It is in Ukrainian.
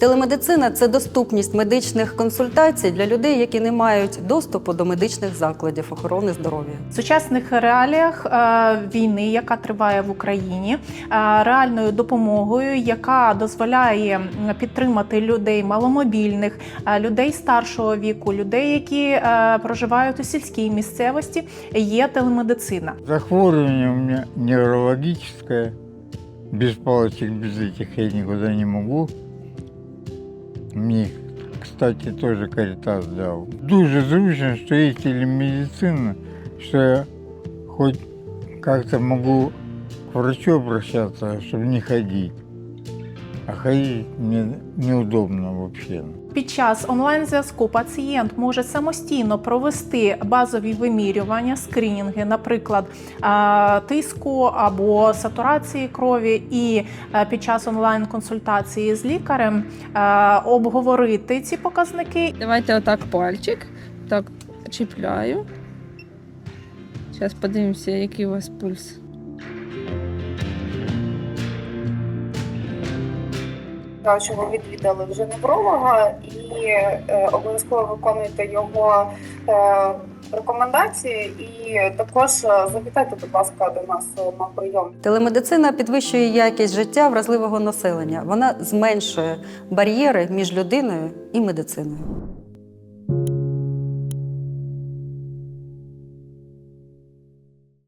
Телемедицина це доступність медичних консультацій для людей, які не мають доступу до медичних закладів охорони здоров'я. В сучасних реаліях е, війни, яка триває в Україні, е, реальною допомогою, яка дозволяє підтримати людей маломобільних, е, людей старшого віку, людей, які е, проживають у сільській місцевості, є телемедицина. Захворювание у меня неврологическое. Без палочек, без этих я никуда не могу. Мне, кстати, тоже Каритас дал. Дуже зручно, что есть телемедицина, что я хоть как-то могу к врачу обращаться, чтобы не ходить. А ходить мне неудобно вообще. Під час онлайн-зв'язку пацієнт може самостійно провести базові вимірювання, скринінги, наприклад, тиску або сатурації крові, і під час онлайн-консультації з лікарем обговорити ці показники Давайте отак пальчик. Так, чіпляю. Зараз подивимося, який у вас пульс. Що відвідали вже невролога і е, обов'язково виконуйте його е, рекомендації. І також е, завітайте, будь ласка, до нас е, на прийом. Телемедицина підвищує якість життя вразливого населення. Вона зменшує бар'єри між людиною і медициною.